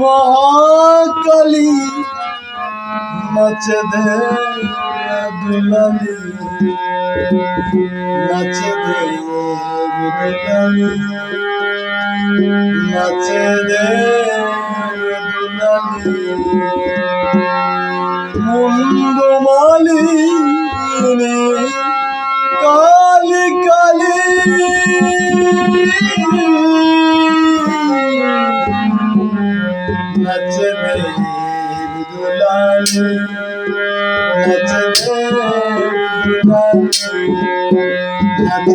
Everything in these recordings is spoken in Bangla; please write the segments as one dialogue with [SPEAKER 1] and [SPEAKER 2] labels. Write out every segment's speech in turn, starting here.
[SPEAKER 1] মহাকালী নাচে দে দুলালি নাচে দে দুলালি নাচে দে দুলালি नच मेरी दुलारी नच नच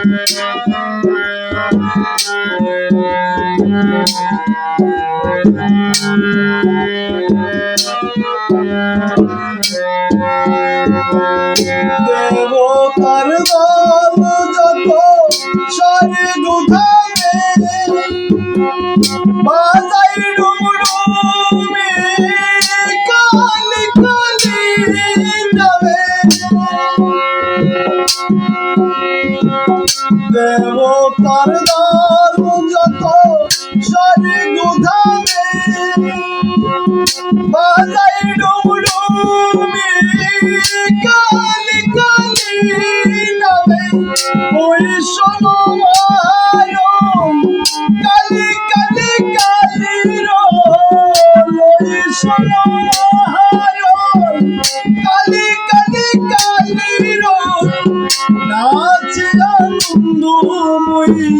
[SPEAKER 1] नच দেবতার দারু যত শরী গুধাবে বাজাই ডুমডুমি কালি কালি নামে ওই শোনো নাচিলানন্দময়ী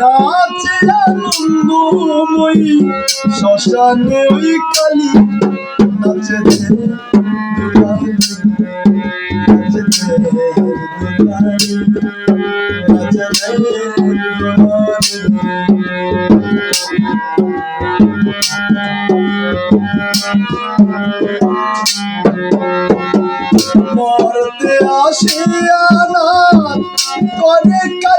[SPEAKER 1] নাচিলানন্দময়ী শ্মশানে ওই Kali নাচেতে নাচেতে নাচেতে Puerto Rico.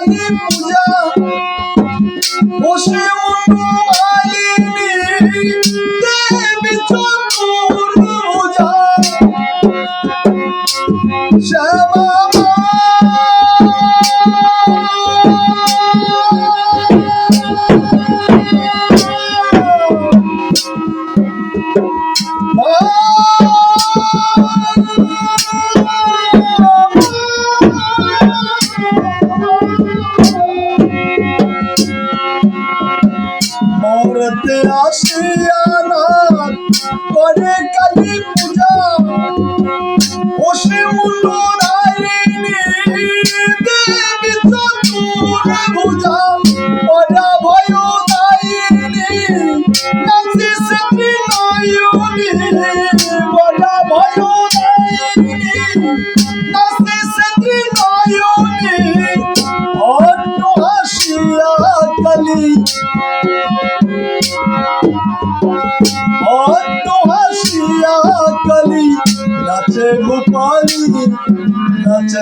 [SPEAKER 1] Not a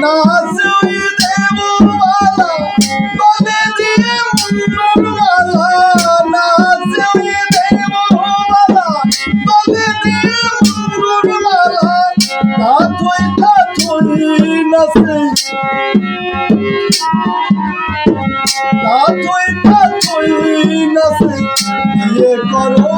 [SPEAKER 1] Nazım devu bala, bade diye umur bala.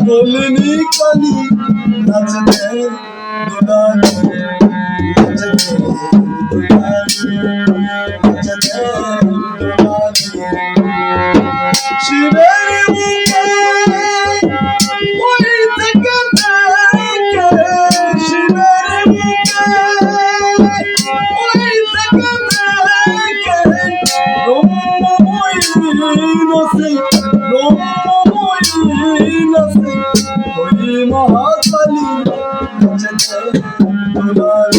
[SPEAKER 1] পাগলিনী Kali নাচবে দুলানি ওই মহাকালী